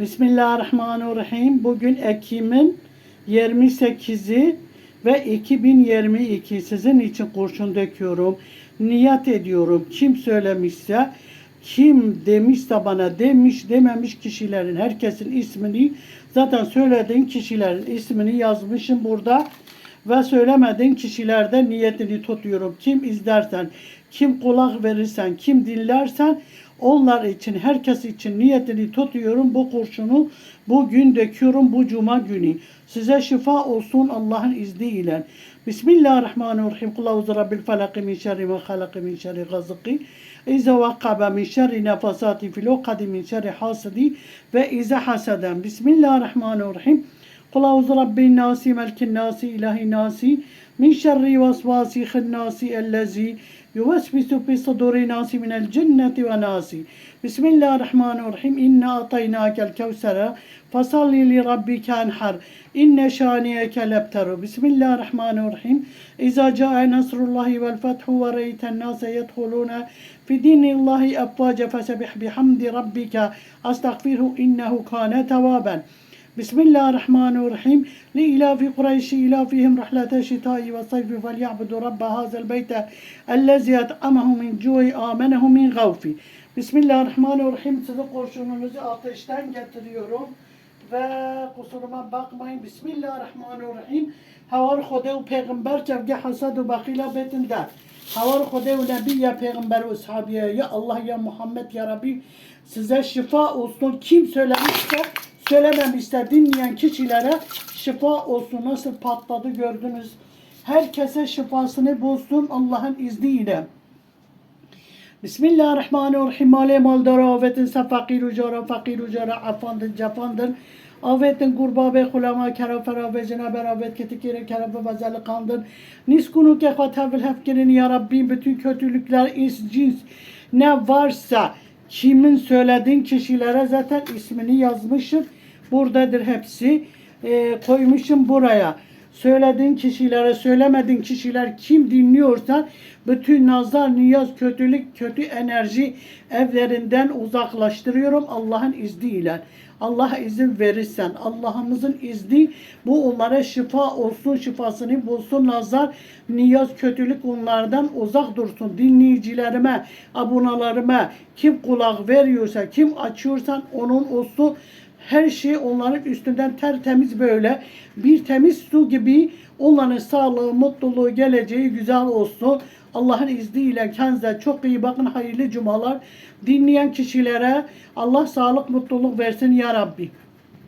Bismillahirrahmanirrahim. Bugün Ekim'in 28'i ve 2022 sizin için kurşun döküyorum. Niyet ediyorum. Kim söylemişse, kim demişse bana demiş dememiş kişilerin herkesin ismini zaten söylediğin kişilerin ismini yazmışım burada ve söylemediğin kişilerde niyetini tutuyorum. Kim izlersen, kim kulak verirsen, kim dinlersen onlar için, herkes için niyetini tutuyorum. Bu kurşunu bugün döküyorum bu cuma günü. Size şifa olsun Allah'ın izniyle. Bismillahirrahmanirrahim. Kul auzu rabbil felak min şerri ma halak min şerri gazıki. İza vakaba min şerri nefasati fil ukadi min şerri hasidi ve iza haseden. Bismillahirrahmanirrahim. قل أعوذ برب الناس ملك الناس إله الناس من شر وسواس خناس الذي يوسوس في صدور الناس من الجنة وناس بسم الله الرحمن الرحيم. إنا أعطيناك الكوثر فصل لربك انحر. إن شانئك لابتر. بسم الله الرحمن الرحيم. إذا جاء نصر الله والفتح ورأيت الناس يدخلون في دين الله أفواجا فسبح بحمد ربك. أستغفره إنه كان توابا. Bismillahirrahmanirrahim. Li ilafi Kureyşi ilafihim rahlete şitai ve sayfi fel ya'budu rabbe hazel beyte ellezi et'amahu min cu'i amenehu min gavfi. Bismillahirrahmanirrahim. Size kurşununuzu ateşten getiriyorum. Ve kusuruma bakmayın. Bismillahirrahmanirrahim. Havar Hudev peygamber cevge hasadu bakila betinde. Havar Hudev nebiye peygamber ve sahabiye. Ya Allah ya Muhammed ya Rabbi size şifa olsun. Kim söylemişse söylememişse dinleyen kişilere şifa olsun. Nasıl patladı gördünüz. Herkese şifasını bulsun Allah'ın izniyle. Bismillahirrahmanirrahim. Male maldara avetin sa fakir ucara fakir ucara afandın cafandın. Avetin kurba ve kulama kera fera ve cenab-ı avet ketikire kera ve vazeli kandın. Niskunu ke hatavil hefkerin ya Rabbim bütün kötülükler is cins ne varsa kimin söylediğin kişilere zaten ismini yazmışım. Buradadır hepsi. Ee, koymuşum buraya söylediğin kişilere, söylemediğin kişiler kim dinliyorsa bütün nazar, niyaz, kötülük, kötü enerji evlerinden uzaklaştırıyorum Allah'ın izniyle. Allah izin verirsen, Allah'ımızın izni bu onlara şifa olsun, şifasını bulsun, nazar, niyaz, kötülük onlardan uzak dursun. Dinleyicilerime, abonalarıma kim kulak veriyorsa, kim açıyorsan onun olsun her şey onların üstünden tertemiz böyle bir temiz su gibi onların sağlığı, mutluluğu, geleceği güzel olsun. Allah'ın izniyle kendinize çok iyi bakın. Hayırlı cumalar. Dinleyen kişilere Allah sağlık, mutluluk versin ya Rabbi.